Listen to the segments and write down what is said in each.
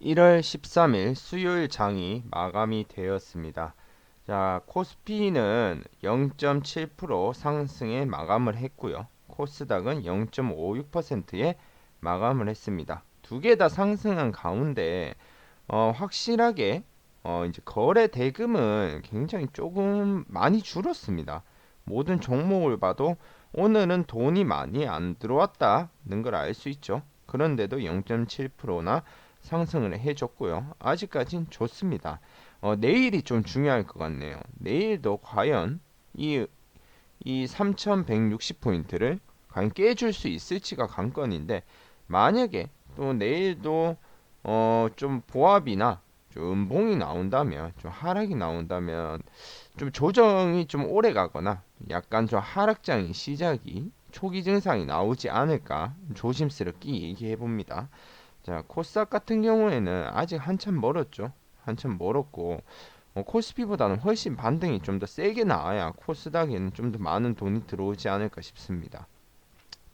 1월 13일 수요일 장이 마감이 되었습니다. 자, 코스피는 0.7% 상승에 마감을 했고요. 코스닥은 0.56%에 마감을 했습니다. 두 개 다 상승한 가운데 어, 확실하게 어, 이제 거래 대금은 굉장히 조금 많이 줄었습니다. 모든 종목을 봐도 오늘은 돈이 많이 안 들어왔다는 걸 알 수 있죠. 그런데도 0.7%나 상승을 해줬고요. 아직까진 좋습니다. 어, 내일이 좀 중요할 것 같네요. 내일도 과연 이, 이 3160포인트를 과연 깨줄 수 있을지가 관건인데 만약에 또 내일도 어, 좀 보합이나 좀 음봉이 나온다면 좀 하락이 나온다면 좀 조정이 좀 오래 가거나 약간 좀 하락장의 시작이 초기 증상이 나오지 않을까 조심스럽게 얘기해 봅니다. 자, 코스닥 같은 경우에는 아직 한참 멀었죠. 한참 멀었고 어, 코스피보다는 훨씬 반등이 좀 더 세게 나와야 코스닥에는 좀 더 많은 돈이 들어오지 않을까 싶습니다.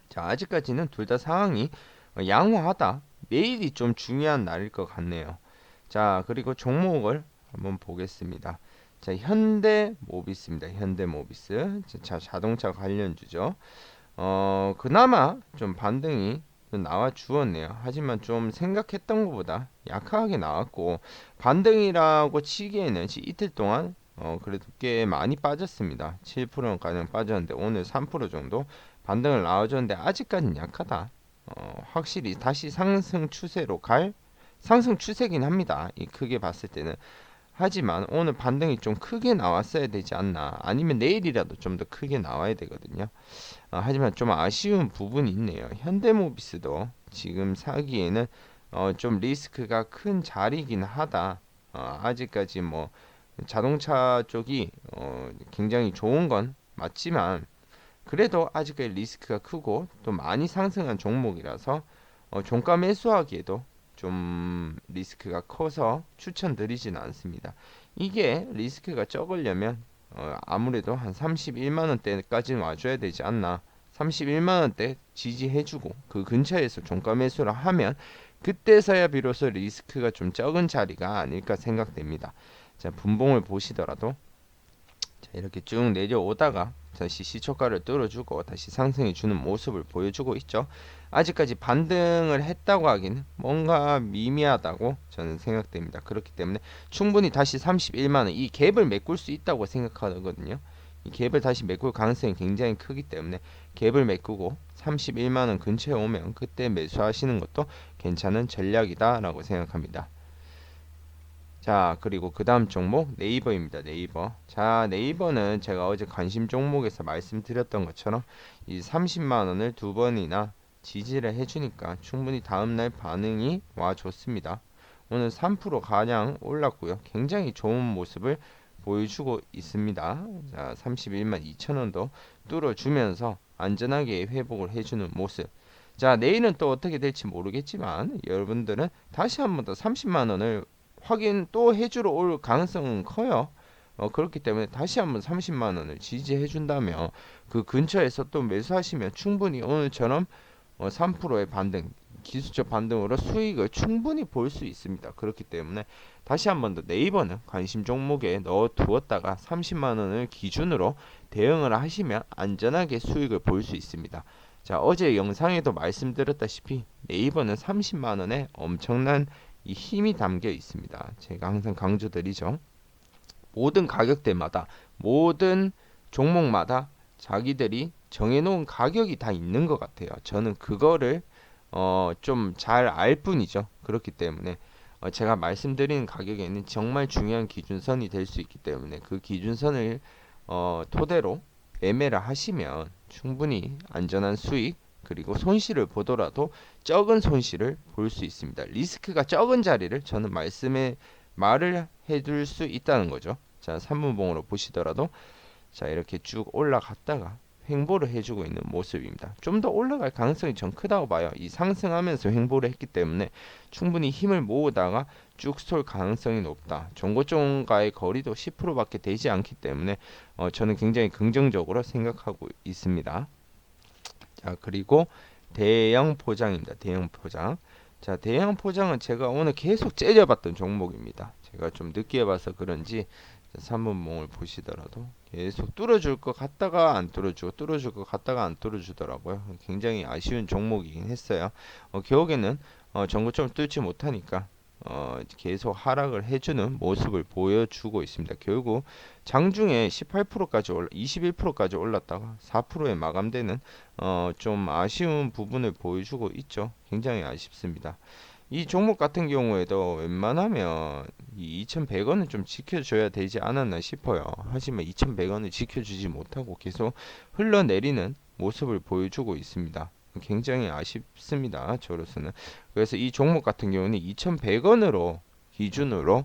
자, 아직까지는 둘 다 상황이 어, 양호하다. 내일이 좀 중요한 날일 것 같네요. 자, 그리고 종목을 한번 보겠습니다. 자, 현대 모비스입니다. 현대 모비스. 자, 자동차 관련주죠. 어, 그나마 좀 반등이 좀 나와 주었네요. 하지만 좀 생각했던 것보다 약하게 나왔고 반등이라고 치기에는 지- 이틀 동안 어, 그래도 꽤 많이 빠졌습니다. 7% 가량 빠졌는데 오늘 3% 정도 반등을 나와줬는데 아직까지는 약하다. 어, 확실히 다시 상승 추세로 갈 상승 추세긴 합니다. 이 크게 봤을 때는 하지만 오늘 반등이 좀 크게 나왔어야 되지 않나 아니면 내일이라도 좀 더 크게 나와야 되거든요. 어, 하지만 좀 아쉬운 부분이 있네요. 현대모비스도 지금 사기에는 어, 좀 리스크가 큰 자리긴 하다. 어, 아직까지 뭐 자동차 쪽이 어, 굉장히 좋은 건 맞지만 그래도 아직까지 리스크가 크고 또 많이 상승한 종목이라서 어, 종가 매수하기에도 좀 리스크가 커서 추천드리지는 않습니다. 이게 리스크가 적으려면 어, 아무래도 한 31만 원대까지는 와줘야 되지 않나. 31만 원대 지지해주고 그 근처에서 종가 매수를 하면 그때서야 비로소 리스크가 좀 적은 자리가 아닐까 생각됩니다. 자 분봉을 보시더라도 자 이렇게 쭉 내려오다가 다시 시초가를 뚫어주고 다시 상승해 주는 모습을 보여주고 있죠. 아직까지 반등을 했다고 하기는 뭔가 미미하다고 저는 생각됩니다. 그렇기 때문에 충분히 다시 31만원 이 갭을 메꿀 수 있다고 생각하거든요. 이 갭을 다시 메꿀 가능성이 굉장히 크기 때문에 갭을 메꾸고 31만원 근처에 오면 그때 매수하시는 것도 괜찮은 전략이다 라고 생각합니다. 자 그리고 그 다음 종목 네이버입니다 네이버 자 네이버는 제가 어제 관심 종목에서 말씀드렸던 것처럼 이 30만원을 두 번이나 지지를 해주니까 충분히 다음날 반응이 와줬습니다. 오늘 3% 가량 올랐고요. 굉장히 좋은 모습을 보여주고 있습니다. 자 31만 2천원도 뚫어주면서 안전하게 회복을 해주는 모습. 자 내일은 또 어떻게 될지 모르겠지만 여러분들은 다시 한 번 더 30만원을 확인 또 해주러 올 가능성은 커요. 어, 그렇기 때문에 다시 한번 30만 원을 지지해 준다면 그 근처에서 또 매수하시면 충분히 오늘처럼 어, 3%의 반등, 기술적 반등으로 수익을 충분히 볼 수 있습니다. 그렇기 때문에 다시 한 번 더 네이버는 관심 종목에 넣어 두었다가 30만 원을 기준으로 대응을 하시면 안전하게 수익을 볼 수 있습니다. 자, 어제 영상에도 말씀드렸다시피 네이버는 30만 원에 엄청난 이 힘이 담겨 있습니다. 제가 항상 강조드리죠. 모든 가격대마다 모든 종목마다 자기들이 정해놓은 가격이 다 있는 것 같아요. 저는 그거를 어, 좀 잘 알 뿐이죠. 그렇기 때문에 어, 제가 말씀드리는 가격에는 정말 중요한 기준선이 될 수 있기 때문에 그 기준선을 어, 토대로 매매를 하시면 충분히 안전한 수익 그리고 손실을 보더라도 적은 손실을 볼 수 있습니다. 리스크가 적은 자리를 저는 말씀에 말을 해둘 수 있다는 거죠. 자, 3분봉으로 보시더라도 자 이렇게 쭉 올라갔다가 횡보를 해주고 있는 모습입니다. 좀 더 올라갈 가능성이 전 크다고 봐요. 이 상승하면서 횡보를 했기 때문에 충분히 힘을 모으다가 쭉 쏠 가능성이 높다. 종고종가의 거리도 10%밖에 되지 않기 때문에 어, 저는 굉장히 긍정적으로 생각하고 있습니다. 자 그리고 대형 포장입니다. 대형 포장. 자, 대형 포장은 제가 오늘 계속 째려봤던 종목입니다. 제가 좀 늦게 봐서 그런지 3분봉을 보시더라도 계속 뚫어줄 것 같다가 안 뚫어주고 뚫어줄 것 같다가 안 뚫어주더라고요. 굉장히 아쉬운 종목이긴 했어요. 어, 결국에는 어, 전고점을 뚫지 못하니까 어, 계속 하락을 해주는 모습을 보여주고 있습니다. 결국 장중에 18%까지 올라, 21%까지 올랐다가 4%에 마감되는 어, 좀 아쉬운 부분을 보여주고 있죠. 굉장히 아쉽습니다. 이 종목 같은 경우에도 웬만하면 이 2,100원은 좀 지켜줘야 되지 않았나 싶어요. 하지만 2,100원을 지켜주지 못하고 계속 흘러내리는 모습을 보여주고 있습니다. 굉장히 아쉽습니다. 저로서는. 그래서 이 종목 같은 경우는 2,100원으로 기준으로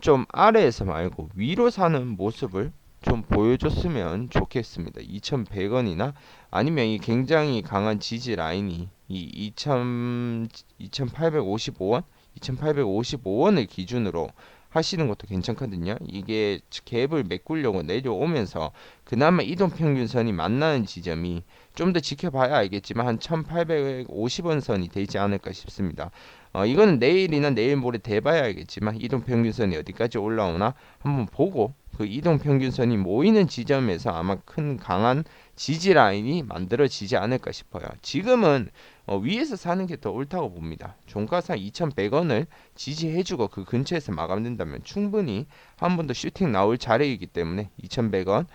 좀 아래에서 말고 위로 사는 모습을 좀 보여줬으면 좋겠습니다. 2,100원이나 아니면 이 굉장히 강한 지지 라인이 이 2,000, 2,855원, 2,855원을 기준으로 하시는 것도 괜찮거든요. 이게 갭을 메꾸려고 내려오면서 그나마 이동 평균선이 만나는 지점이 좀 더 지켜봐야 알겠지만 한 1850원 선이 되지 않을까 싶습니다. 어, 이거는 내일이나 내일 모레 돼봐야 알겠지만 이동 평균선이 어디까지 올라오나 한번 보고 그 이동 평균선이 모이는 지점에서 아마 큰 강한 지지 라인이 만들어지지 않을까 싶어요. 지금은 어, 위에서 사는 게 더 옳다고 봅니다. 종가상 2,100원을 지지해주고 그 근처에서 마감된다면 충분히 한 번 더 슈팅 나올 자리이기 때문에 2,100원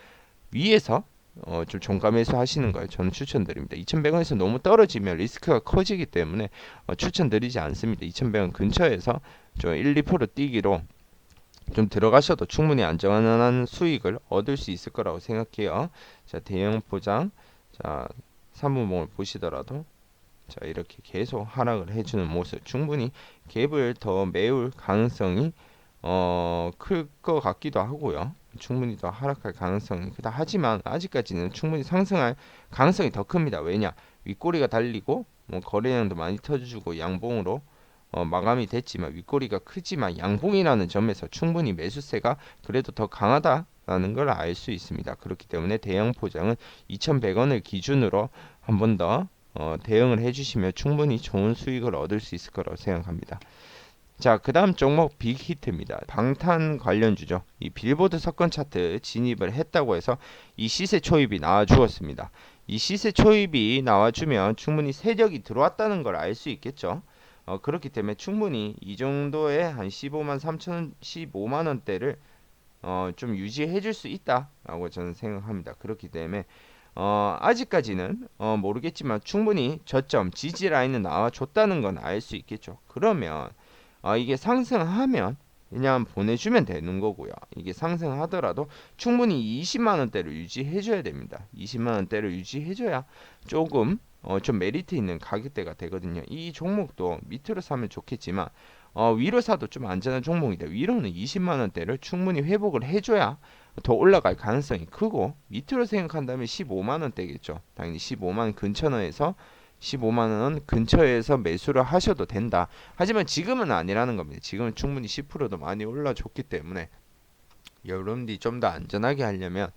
위에서 어, 좀 종가 매수 하시는 걸 저는 추천드립니다. 2,100원에서 너무 떨어지면 리스크가 커지기 때문에 어, 추천드리지 않습니다. 2,100원 근처에서 좀 1, 2% 뛰기로 좀 들어가셔도 충분히 안전한 수익을 얻을 수 있을 거라고 생각해요. 자, 대형 포장. 자, 3분봉을 보시더라도 자, 이렇게 계속 하락을 해주는 모습. 충분히 갭을 더 메울 가능성이 어, 클 것 같기도 하고요. 충분히 더 하락할 가능성이 크다. 하지만 아직까지는 충분히 상승할 가능성이 더 큽니다. 왜냐? 윗꼬리가 달리고 뭐 거래량도 많이 터주고 양봉으로 어, 마감이 됐지만 윗꼬리가 크지만 양봉이라는 점에서 충분히 매수세가 그래도 더 강하다라는 걸 알 수 있습니다. 그렇기 때문에 대형 포장은 2,100원을 기준으로 한 번 더 어, 대응을 해주시면 충분히 좋은 수익을 얻을 수 있을 거라고 생각합니다. 자, 그 다음 종목 빅히트입니다. 방탄 관련주죠. 이 빌보드 석권 차트 진입을 했다고 해서 이 시세 초입이 나와 주었습니다. 이 시세 초입이 나와주면 충분히 세력이 들어왔다는 걸 알 수 있겠죠. 어, 그렇기 때문에 충분히 이 정도의 한 15만 3천 15만 원대를 어, 좀 유지해 줄 수 있다라고 저는 생각합니다. 그렇기 때문에 어, 아직까지는 어, 모르겠지만 충분히 저점 지지 라인은 나와 줬다는 건 알 수 있겠죠. 그러면 어, 이게 상승하면 그냥 보내주면 되는 거고요. 이게 상승하더라도 충분히 20만 원대를 유지해 줘야 됩니다. 20만 원대를 유지해 줘야 조금 어, 좀 메리트 있는 가격대가 되거든요. 이 종목도 밑으로 사면 좋겠지만 어, 위로 사도 좀 안전한 종목이다. 위로는 20만 원대를 충분히 회복을 해줘야 더 올라갈 가능성이 크고 밑으로 생각한다면 15만 원대겠죠. 당연히 15만 원 근처에서 15만 원 근처에서 매수를 하셔도 된다. 하지만 지금은 아니라는 겁니다. 지금은 충분히 10%도 많이 올라줬기 때문에 여러분들이 좀 더 안전하게 하려면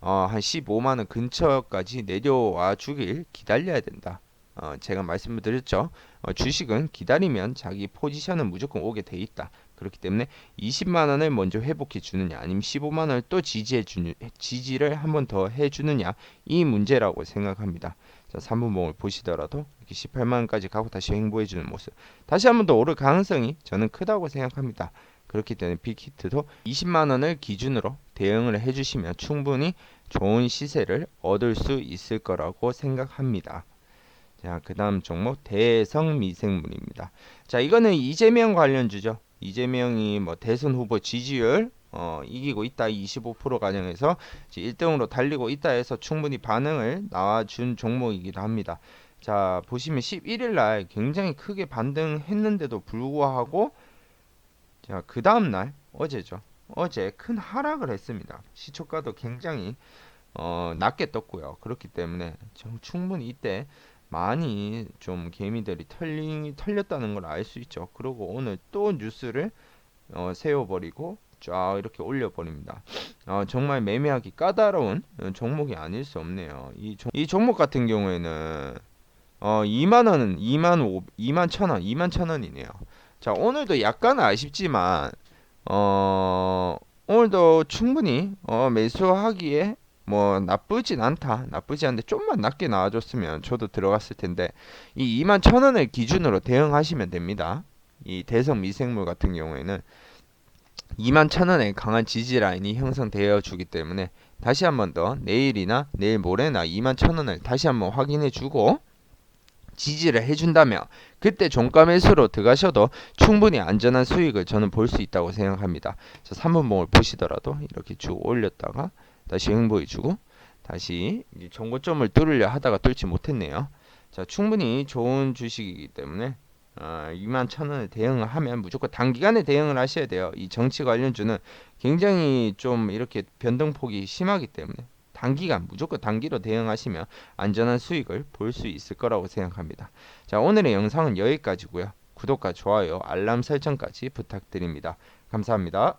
어, 한 15만 원 근처까지 내려와 주길 기다려야 된다. 어, 제가 말씀을 드렸죠. 어, 주식은 기다리면 자기 포지션은 무조건 오게 돼 있다. 그렇기 때문에 20만 원을 먼저 회복해 주느냐 아니면 15만 원을 또 지지해 주느 지지를 한 번 더 해 주느냐 이 문제라고 생각합니다. 자, 3분봉을 보시더라도 이렇게 18만 원까지 가고 다시 횡보해 주는 모습. 다시 한 번 더 오를 가능성이 저는 크다고 생각합니다. 그렇기 때문에 빅히트도 20만 원을 기준으로 대응을 해 주시면 충분히 좋은 시세를 얻을 수 있을 거라고 생각합니다. 자, 그 다음 종목 대성미생물입니다. 자, 이거는 이재명 관련주죠. 이재명이 뭐 대선 후보 지지율 어, 이기고 있다 25% 가량해서 1등으로 달리고 있다 해서 충분히 반응을 나와준 종목이기도 합니다. 자 보시면 11일 날 굉장히 크게 반등했는데도 불구하고 자그 다음 날 어제죠. 어제 큰 하락을 했습니다. 시초가도 굉장히 어, 낮게 떴고요. 그렇기 때문에 충분히 이때 많이 좀 개미들이 털리, 털렸다는 걸 알 수 있죠. 그리고 오늘 또 뉴스를 어, 세워버리고 쫙 이렇게 올려버립니다. 어, 정말 매매하기 까다로운 종목이 아닐 수 없네요. 이, 종, 이 종목 같은 경우에는 어 2만 원은 2만 5 2만 천 원, 2만 천 원이네요. 자, 오늘도 약간 아쉽지만 어 오늘도 충분히 어 매수하기에 뭐 나쁘진 않다. 나쁘지 않은데 좀만 낮게 나와줬으면 저도 들어갔을 텐데 이 2만 천 원을 기준으로 대응하시면 됩니다. 이 대성 미생물 같은 경우에는 2만 천 원의 강한 지지 라인이 형성되어 주기 때문에 다시 한 번 더 내일이나 내일 모레나 2만 천 원을 다시 한번 확인해 주고 지지를 해준다면 그때 종가 매수로 들어가셔도 충분히 안전한 수익을 저는 볼 수 있다고 생각합니다. 자, 3분봉을 보시더라도 이렇게 쭉 올렸다가 다시 행보해주고 다시 이제 정고점을 뚫으려 하다가 뚫지 못했네요. 자, 충분히 좋은 주식이기 때문에 어, 2만 천 원에 대응을 하면 무조건 단기간에 대응을 하셔야 돼요. 이 정치 관련주는 굉장히 좀 이렇게 변동폭이 심하기 때문에 단기간 무조건 단기로 대응하시면 안전한 수익을 볼 수 있을 거라고 생각합니다. 자, 오늘의 영상은 여기까지고요. 구독과 좋아요, 알람 설정까지 부탁드립니다. 감사합니다.